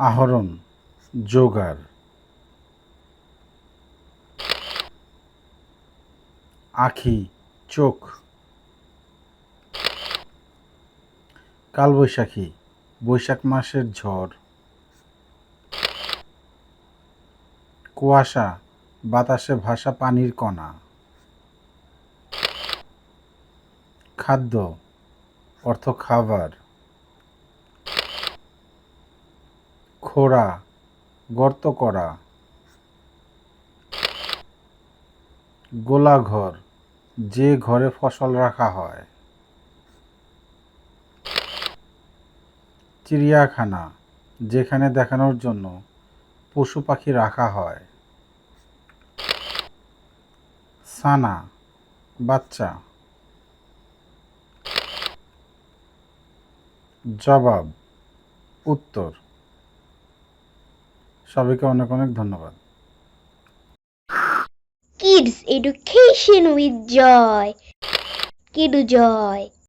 আহরণ, জোগাড়। আখি, চোখ। কালবৈশাখী, বৈশাখ মাসের ঝড়। কুয়াশা, বাতাসে ভাসা পানির কণা। খাদ্য, অর্থ খাবার। খোড়া, গর্ত করা। গোলাঘর, যে ঘরে ফসল রাখা হয়। চিড়িয়াখানা, যেখানে দেখানোর জন্য পশু পাখি রাখা হয়। সানা, বাচ্চা। জবাব, উত্তর। সবাইকে অনেক অনেক ধন্যবাদ। কিডস এডুকেশন উইথ জয় কিডু জয়